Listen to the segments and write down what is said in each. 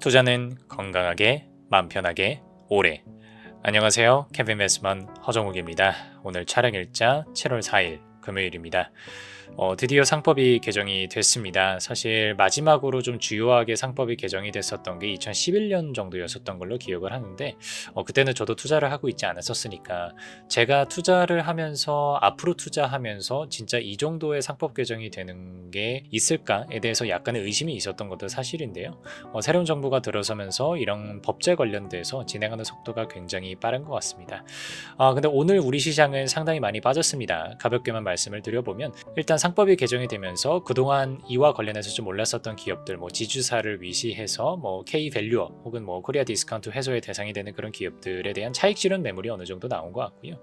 투자는 건강하게, 마음 편하게, 오래. 안녕하세요. 케빈 베스먼 허정욱입니다. 오늘 촬영 일자 7월 4일 금요일입니다. 어, 드디어 상법이 개정이 됐습니다. 사실 마지막으로 좀 주요하게 상법이 개정이 됐었던 게 2011년 정도였었던 걸로 기억을 하는데 어, 그때는 저도 투자를 하고 있지 않았었으니까 제가 투자를 하면서 앞으로 투자하면서 진짜 이 정도의 상법 개정이 되는 게 있을까에 대해서 약간의 의심이 있었던 것도 사실인데요. 어, 새로운 정부가 들어서면서 이런 법제 관련돼서 진행하는 속도가 굉장히 빠른 것 같습니다. 아, 근데 오늘 우리 시장은 상당히 많이 빠졌습니다. 가볍게만 말씀을 드려보면 일단 상법이 개정이 되면서 그동안 이와 관련해서 좀 올랐었던 기업들 뭐 지주사를 위시해서 뭐 K 밸류어 혹은 뭐 코리아 디스카운트 회소의 대상이 되는 그런 기업들에 대한 차익 실현 매물이 어느 정도 나온 것 같고요.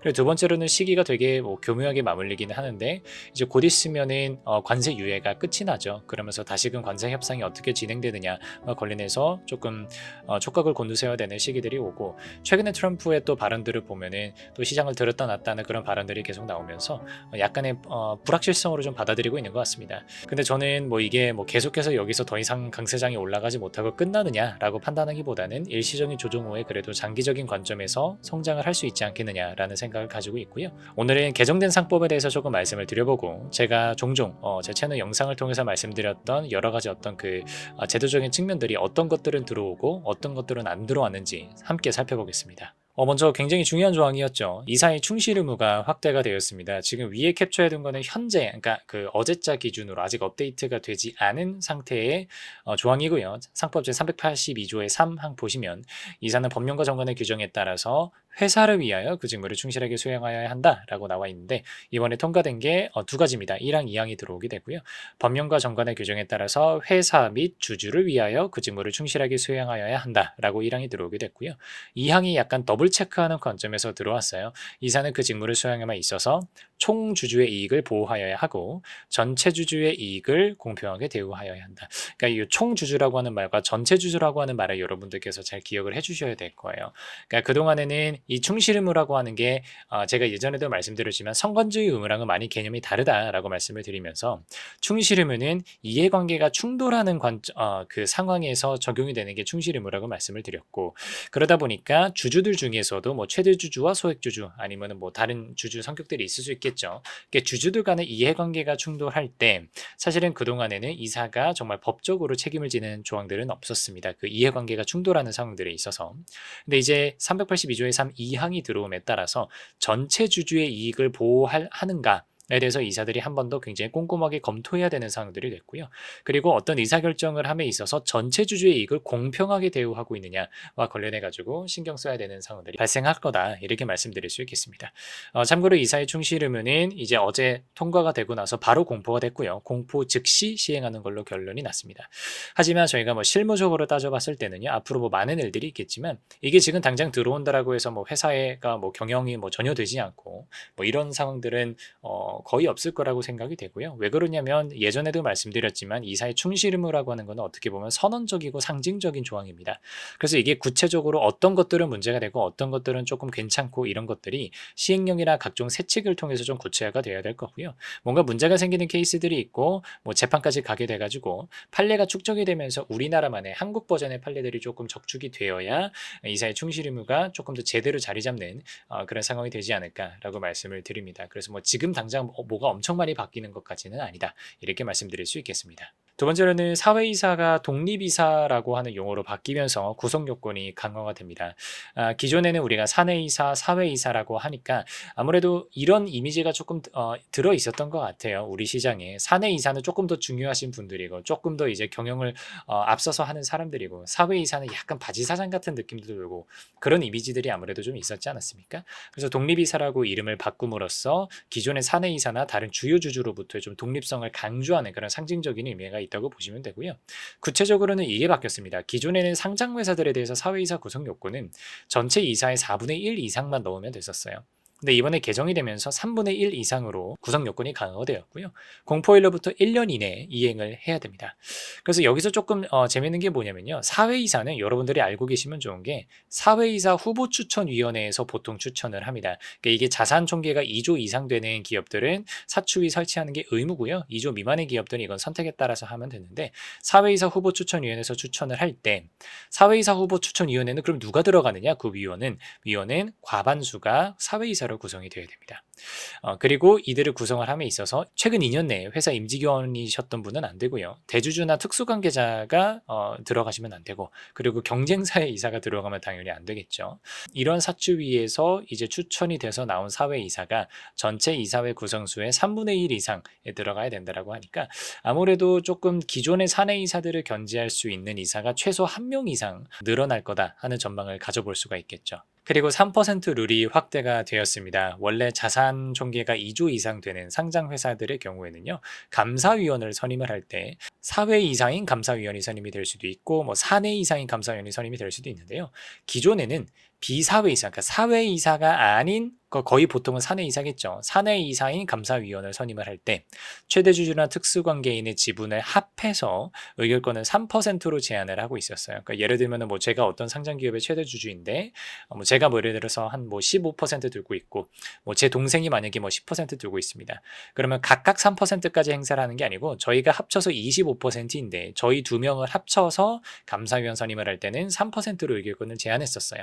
그리고 두 번째로는 시기가 되게 뭐 교묘하게 맞물리기는 하는데 이제 곧 있으면은 어, 관세 유예가 끝이 나죠. 그러면서 다시금 관세 협상이 어떻게 진행되느냐와 관련해서 조금 어, 촉각을 곤두세워야 되는 시기들이 오고 최근에 트럼프의 또 발언들을 보면은 또 시장을 들었다 놨다는 그런 발언들이 계속 나오면서 어, 약간의 어, 불확 실성으로 좀 받아들이고 있는 것 같습니다. 근데 저는 뭐 이게 뭐 계속해서 여기서 더 이상 강세장이 올라가지 못하고 끝나느냐라고 판단하기보다는 일시적인 조정 후에 그래도 장기적인 관점에서 성장을 할 수 있지 않겠느냐라는 생각을 가지고 있고요. 오늘은 개정된 상법에 대해서 조금 말씀을 드려보고 제가 종종 어, 제 채널 영상을 통해서 말씀드렸던 여러 가지 어떤 그 어, 제도적인 측면들이 어떤 것들은 들어오고 어떤 것들은 안 들어왔는지 함께 살펴보겠습니다. 어, 먼저 굉장히 중요한 조항이었죠. 이사의 충실 의무가 확대가 되었습니다. 지금 위에 캡처해둔 거는 현재, 그러니까 그 어제자 기준으로 아직 업데이트가 되지 않은 상태의 어, 조항이고요. 상법 제 382조의 3항 보시면 이사는 법령과 정관의 규정에 따라서 회사를 위하여 그 직무를 충실하게 수행하여야 한다라고 나와 있는데 이번에 통과된 게 두 가지입니다. 1항, 2항이 들어오게 되고요. 법령과 정관의 규정에 따라서 회사 및 주주를 위하여 그 직무를 충실하게 수행하여야 한다라고 1항이 들어오게 됐고요. 2항이 약간 더블 체크하는 관점에서 들어왔어요. 이사는 그 직무를 수행함에 있어서 총 주주의 이익을 보호하여야 하고 전체 주주의 이익을 공평하게 대우하여야 한다. 그러니까 이 총 주주라고 하는 말과 전체 주주라고 하는 말을 여러분들께서 잘 기억을 해주셔야 될 거예요. 그러니까 그 동안에는 이 충실 의무라고 하는 게 어, 제가 예전에도 말씀드렸지만 성건주의 의무랑은 많이 개념이 다르다라고 말씀을 드리면서 충실 의무는 이해관계가 충돌하는 관, 어, 그 상황에서 적용이 되는 게 충실 의무라고 말씀을 드렸고 그러다 보니까 주주들 중에서도 뭐 최대 주주와 소액 주주 아니면은 뭐 다른 주주 성격들이 있을 수 있겠죠. 그러니까 주주들 간의 이해관계가 충돌할 때 사실은 그 동안에는 이사가 정말 법적으로 책임을 지는 조항들은 없었습니다. 그 이해관계가 충돌하는 상황들에 있어서. 근데 이제 382조의 3 2항이 들어옴에 따라서 전체 주주의 이익을 보호하는가 에 대해서 이사들이 한 번 더 굉장히 꼼꼼하게 검토해야 되는 사항들이 됐고요. 그리고 어떤 의사결정을 함에 있어서 전체 주주의 이익을 공평하게 대우하고 있느냐와 관련해 가지고 신경 써야 되는 상황들이 발생할 거다 이렇게 말씀드릴 수 있겠습니다. 어, 참고로 이사의 충실 의무는 이제 어제 통과가 되고 나서 바로 공포가 됐고요. 공포 즉시 시행하는 걸로 결론이 났습니다. 하지만 저희가 뭐 실무적으로 따져봤을 때는요. 앞으로 뭐 많은 일들이 있겠지만 이게 지금 당장 들어온다라고 해서 뭐 회사가 뭐 경영이 뭐 전혀 되지 않고 뭐 이런 상황들은 어 거의 없을 거라고 생각이 되고요. 왜 그러냐면 예전에도 말씀드렸지만 이사의 충실 의무라고 하는 것은 어떻게 보면 선언적이고 상징적인 조항입니다. 그래서 이게 구체적으로 어떤 것들은 문제가 되고 어떤 것들은 조금 괜찮고 이런 것들이 시행령이나 각종 세칙을 통해서 좀 구체화가 돼야 될 거고요. 뭔가 문제가 생기는 케이스들이 있고 뭐 재판까지 가게 돼가지고 판례가 축적이 되면서 우리나라만의 한국 버전의 판례들이 조금 적축이 되어야 이사의 충실 의무가 조금 더 제대로 자리 잡는 어, 그런 상황이 되지 않을까라고 말씀을 드립니다. 그래서 뭐 지금 당장 뭐- 뭐가 엄청 많이 바뀌는 것까지는 아니다. 이렇게 말씀드릴 수 있겠습니다. 두 번째로는 사회이사가 독립이사라고 하는 용어로 바뀌면서 구성 요건이 강화가 됩니다. 아, 기존에는 우리가 사내이사, 사회이사라고 하니까 아무래도 이런 이미지가 조금 어, 들어 있었던 것 같아요. 우리 시장에 사내이사는 조금 더 중요하신 분들이고 조금 더 이제 경영을 어, 앞서서 하는 사람들이고 사회이사는 약간 바지사장 같은 느낌도 들고 그런 이미지들이 아무래도 좀 있었지 않았습니까? 그래서 독립이사라고 이름을 바꿈으로써 기존의 사내이사나 다른 주요 주주로부터의 좀 독립성을 강조하는 그런 상징적인 의미가 있다고 보시면 되고요. 구체적으로는 이게 바뀌었습니다. 기존에는 상장 회사들에 대해서 사회이사 구성 요건은 전체 이사의 4분의 1 이상만 넣으면 됐었어요. 근데 이번에 개정이 되면서 3분의 1 이상으로 구성 요건이 강화되었고요. 공포일로부터 1년 이내에 이행을 해야 됩니다. 그래서 여기서 조금 어, 재밌는 게 뭐냐면요. 사회이사는 여러분들이 알고 계시면 좋은 게 사회이사 후보 추천위원회에서 보통 추천을 합니다. 그러니까 이게 자산 총계가 2조 이상 되는 기업들은 사추위 설치하는 게 의무고요. 2조 미만의 기업들은 이건 선택에 따라서 하면 되는데 사회이사 후보 추천위원회에서 추천을 할 때 사회이사 후보 추천위원회는 그럼 누가 들어가느냐? 그 위원은 위원은 과반수가 사회이사 로 구성이 되어야 됩니다. 어, 그리고 이들을 구성을 함에 있어서 최근 2년 내에 회사 임직원이셨던 분은 안 되고요. 대주주나 특수관계자가 어, 들어가시면 안 되고 그리고 경쟁사의 이사가 들어가면 당연히 안 되겠죠. 이런 사추위에서 이제 추천이 돼서 나온 사회 이사가 전체 이사회 구성수의 3분의 1 이상에 들어가야 된다라고 하니까 아무래도 조금 기존의 사내 이사들을 견제할 수 있는 이사가 최소 한 명 이상 늘어날 거다 하는 전망을 가져볼 수가 있겠죠. 그리고 3% 룰이 확대가 되었습니다. 원래 자산 총계가 2조 이상 되는 상장 회사들의 경우에는요. 감사위원을 선임을 할때 사회 이상인 감사위원이 선임이 될 수도 있고 뭐 사내 이상인 감사위원이 선임이 될 수도 있는데요. 기존에는 비사회이사, 그러니까 사회이사가 아닌 거- 거의 보통은 사내이사겠죠. 사내이사인 감사위원을 선임을 할 때 최대 주주나 특수관계인의 지분을 합해서 의결권을 3%로 제한을 하고 있었어요. 그러니까 예를 들면은 뭐 제가 어떤 상장 기업의 최대 주주인데 어, 뭐 제가 뭐 예를 들어서 한 뭐 15% 들고 있고 뭐 제 동생이 만약에 뭐 10% 들고 있습니다. 그러면 각각 3%까지 행사를 하는 게 아니고 저희가 합쳐서 25%인데 저희 두 명을 합쳐서 감사위원 선임을 할 때는 3%로 의결권을 제한했었어요.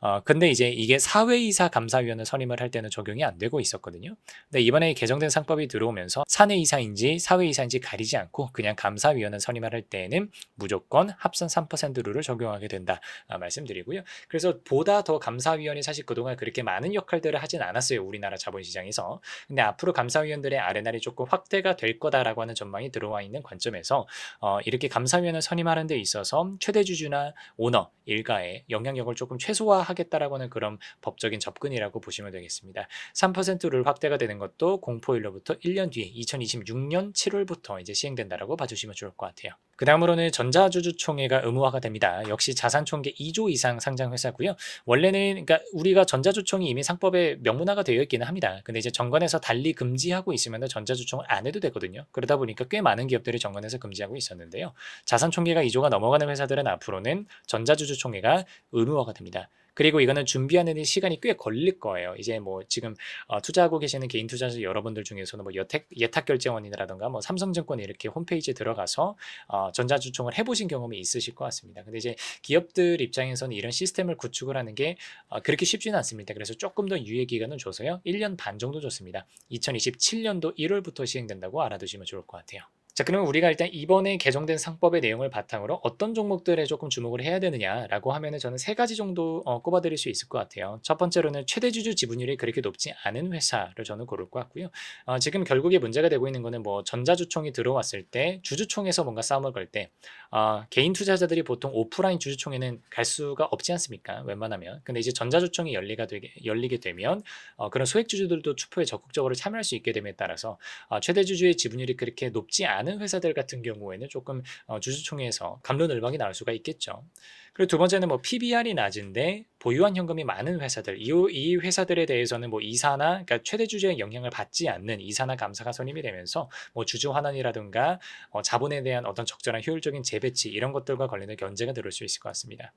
어, 근데 이제 이게 사회이사 감사위원을 선임을 할 때는 적용이 안 되고 있었거든요. 근데 이번에 개정된 상법이 들어오면서 사내이사인지 사회이사인지 가리지 않고 그냥 감사위원을 선임을 할 때에는 무조건 합산 3% 룰을 적용하게 된다 아, 말씀드리고요. 그래서 보다 더 감사위원이 사실 그동안 그렇게 많은 역할들을 하진 않았어요. 우리나라 자본시장에서. 근데 앞으로 감사위원들의 아레날이 조금 확대가 될 거다라고 하는 전망이 들어와 있는 관점에서 어, 이렇게 감사위원을 선임하는 데 있어서 최대 주주나 오너 일가의 영향력을 조금 최소화 하겠다라고 하는 그런 법적인 접근이라고 보시면 되겠습니다. 3%를 확대가 되는 것도 공포일로부터 1년 뒤에 2026년 7월부터 이제 시행된다라고 봐주시면 좋을 것 같아요. 그 다음으로는 전자주주총회가 의무화가 됩니다. 역시 자산총계 2조 이상 상장 회사고요. 원래는 그러니까 우리가 전자주총이 이미 상법에 명문화가 되어 있기는 합니다. 근데 이제 정관에서 달리 금지하고 있으면 전자주총을 안 해도 되거든요. 그러다 보니까 꽤 많은 기업들이 정관에서 금지하고 있었는데요. 자산총계가 2조가 넘어가는 회사들은 앞으로는 전자주주총회가 의무화가 됩니다. 그리고 이거는 준비하는 데 시간이 꽤 걸릴 거예요. 이제 뭐 지금 어, 투자하고 계시는 개인 투자자 여러분들 중에서는 뭐 여택, 예탁 결제원이라던가 뭐 삼성증권 이렇게 홈페이지에 들어가서 어, 전자주총을 해보신 경험이 있으실 것 같습니다. 근데 이제 기업들 입장에서는 이런 시스템을 구축을 하는 게 어, 그렇게 쉽지는 않습니다. 그래서 조금 더 유예 기간은 줘서요. 1년 반 정도 줬습니다. 2027년도 1월부터 시행된다고 알아두시면 좋을 것 같아요. 자, 그러면 우리가 일단 이번에 개정된 상법의 내용을 바탕으로 어떤 종목들에 조금 주목을 해야 되느냐라고 하면은 저는 세 가지 정도 어, 꼽아드릴 수 있을 것 같아요. 첫 번째로는 최대 주주 지분율이 그렇게 높지 않은 회사를 저는 고를 것 같고요. 어, 지금 결국에 문제가 되고 있는 거는 뭐 전자주총이 들어왔을 때 주주총에서 뭔가 싸움을 걸때 어, 개인 투자자들이 보통 오프라인 주주총회는 갈 수가 없지 않습니까? 웬만하면. 근데 이제 전자주총이 열리가 되게, 열리게 되면 어, 그런 소액 주주들도 투표에 적극적으로 참여할 수 있게 됨에 따라서 어, 최대 주주의 지분율이 그렇게 높지 않은 회사들 같은 경우에는 조금 어, 주주총회에서 감론을박이 나올 수가 있겠죠. 그리고 두 번째는 뭐 PBR이 낮은데 보유한 현금이 많은 회사들 이, 이 회사들에 대해서는 뭐 이사나 그러니까 최대 주주의 영향을 받지 않는 이사나 감사가 선임이 되면서 뭐 주주 환원이라든가 어, 자본에 대한 어떤 적절한 효율적인 재배치 이런 것들과 관련된 견제가 들을 수 있을 것 같습니다.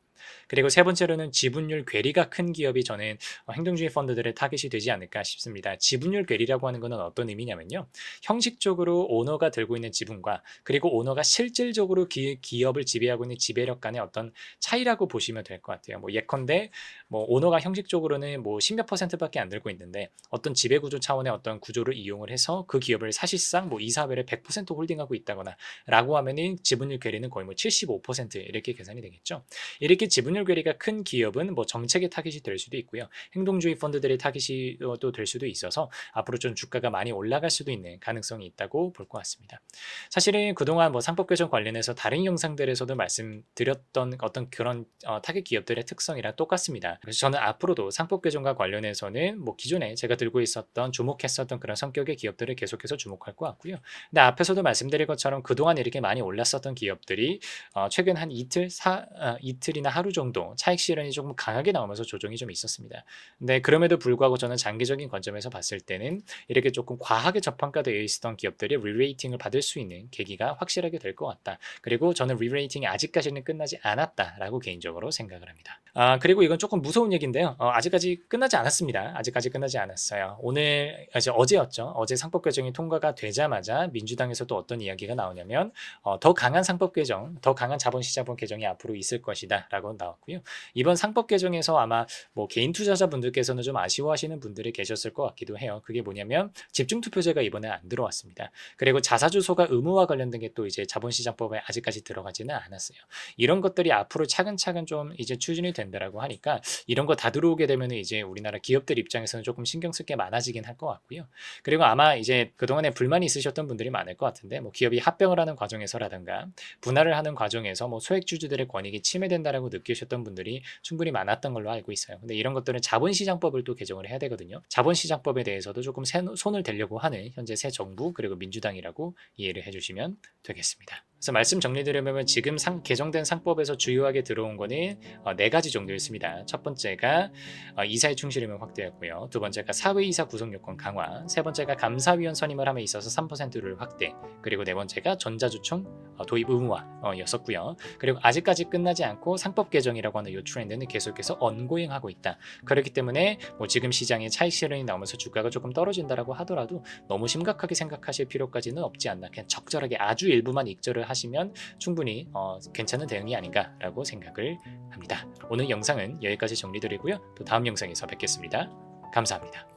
그리고 세 번째로는 지분율 괴리가 큰 기업이 저는 어, 행동주의 펀드들의 타깃이 되지 않을까 싶습니다. 지분율 괴리라고 하는 것은 어떤 의미냐면요. 형식적으로 오너가 들고 있는 지분과 그리고 오너가 실질적으로 기, 기업을 지배하고 있는 지배력 간의 어떤 차이라고 보시면 될 것 같아요. 뭐 예컨대 뭐 오너가 형식적으로는 뭐 10몇 퍼센트밖에 안 들고 있는데 어떤 지배 구조 차원의 어떤 구조를 이용을 해서 그 기업을 사실상 뭐 이사회를 100% 홀딩하고 있다거나 라고 하면은 지분율 괴리는 거의 뭐 75% 이렇게 계산이 되겠죠. 이렇게 지분율 괴리가 큰 기업은 뭐 정책의 타깃이 될 수도 있고요. 행동주의 펀드들의 타깃이 또 될 수도 있어서 앞으로 좀 주가가 많이 올라갈 수도 있는 가능성이 있다고 볼 것 같습니다. 사실은 그동안 뭐 상법 개정 관련해서 다른 영상들에서도 말씀드렸던 어떤 그런 어, 타겟 기업들의 특성이랑 똑같 습니다. 그래서 저는 앞으로도 상법 개정과 관련해서는 뭐 기존에 제가 들고 있었던 주목했었던 그런 성격의 기업들을 계속해서 주목할 것 같고요. 근데 앞에서도 말씀드린 것처럼 그동안 이렇게 많이 올랐었던 기업들이 어, 최근 한 이틀, 사, 어, 이틀이나 하루 정도 차익 실현이 조금 강하게 나오면서 조정이 좀 있었습니다. 근데 그럼에도 불구하고 저는 장기적인 관점에서 봤을 때는 이렇게 조금 과하게 저평가되어 있었던 기업들이 리레이팅을 받을 수 있는 계기가 확실하게 될 것 같다. 그리고 저는 리레이팅이 아직까지는 끝나지 않았다라고 개인적으로 생각을 합니다. 아 그리고 이건 조금 무서운 얘기인데요. 어, 아직까지 끝나지 않았습니다. 아직까지 끝나지 않았어요. 오늘 이제 어제였죠. 어제 상법 개정이 통과가 되자마자 민주당에서도 어떤 이야기가 나오냐면 어, 더 강한 상법 개정, 더 강한 자본시장법 개정이 앞으로 있을 것이다라고 나왔고요. 이번 상법 개정에서 아마 뭐 개인 투자자분들께서는 좀 아쉬워하시는 분들이 계셨을 것 같기도 해요. 그게 뭐냐면 집중 투표제가 이번에 안 들어왔습니다. 그리고 자사주소가 의무화 관련된 게 또 이제 자본시장법에 아직까지 들어가지는 않았어요. 이런 것들이 앞으로 차근차근 좀 이제 추진이 된다라고 하니까 이런 거 다 들어오게 되면 이제 우리나라 기업들 입장에서는 조금 신경 쓸 게 많아지긴 할 것 같고요. 그리고 아마 이제 그동안에 불만이 있으셨던 분들이 많을 것 같은데 뭐 기업이 합병을 하는 과정에서라든가 분할을 하는 과정에서 뭐 소액 주주들의 권익이 침해된다라고 느끼셨던 분들이 충분히 많았던 걸로 알고 있어요. 근데 이런 것들은 자본시장법을 또 개정을 해야 되거든요. 자본시장법에 대해서도 조금 새- 손을 대려고 하는 현재 새 정부 그리고 민주당이라고 이해를 해주시면 되겠습니다. 그래서 말씀 정리드리면 지금 상, 개정된 상법에서 주요하게 들어온 거는 어, 네 가지 정도 있습니다. 첫 번째가 어, 이사의 충실임을 확대했고요. 두 번째가 사회이사 구성 요건 강화, 세 번째가 감사위원 선임을 함에 있어서 3%를 확대, 그리고 네 번째가 전자주총 어, 도입 의무화였었고요. 그리고 아직까지 끝나지 않고 상법 개정이라고 하는 이 트렌드는 계속해서 언고잉하고 있다. 그렇기 때문에 뭐 지금 시장에 차익 실현이 나오면서 주가가 조금 떨어진다라고 하더라도 너무 심각하게 생각하실 필요까지는 없지 않나. 그냥 적절하게 아주 일부만 익절을 하시면 충분히 어, 괜찮은 대응이 아닌가라고 생각을 합니다. 오늘 영상은 여기까지 정리드리고요. 또 다음 영상에서 뵙겠습니다. 감사합니다.